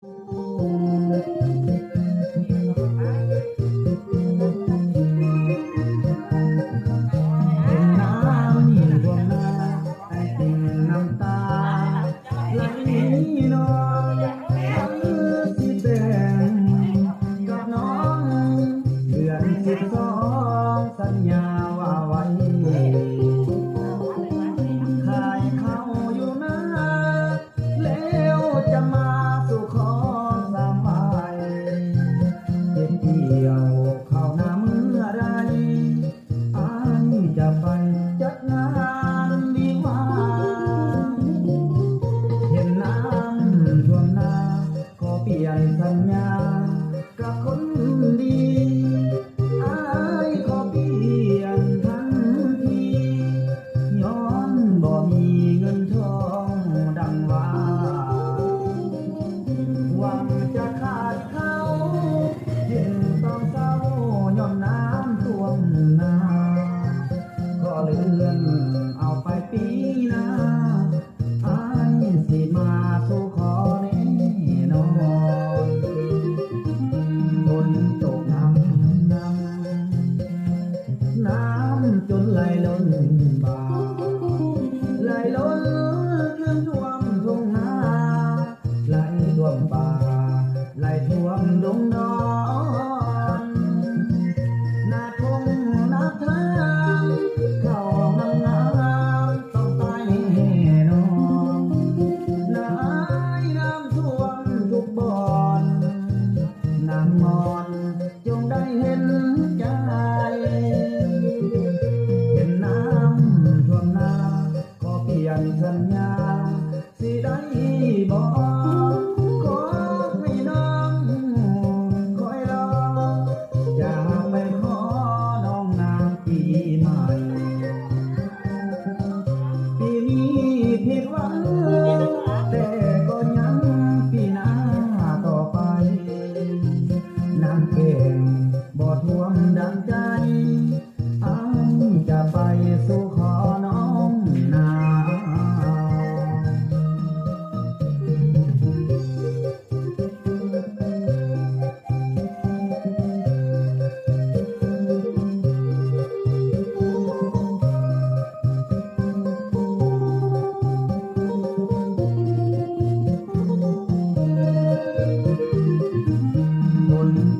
เป็ำจน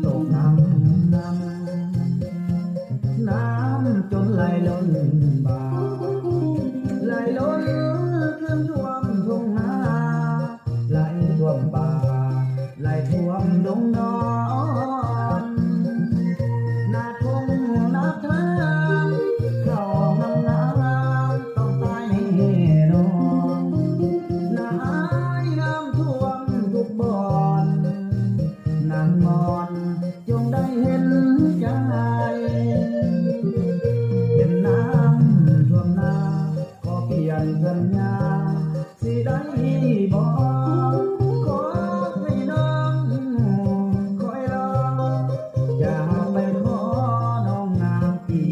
ตกน้ำน้ำน้ำจนไหลล้นบ่าไหลล้นเพิ่องยวม อย่าไปขอน้องนางปี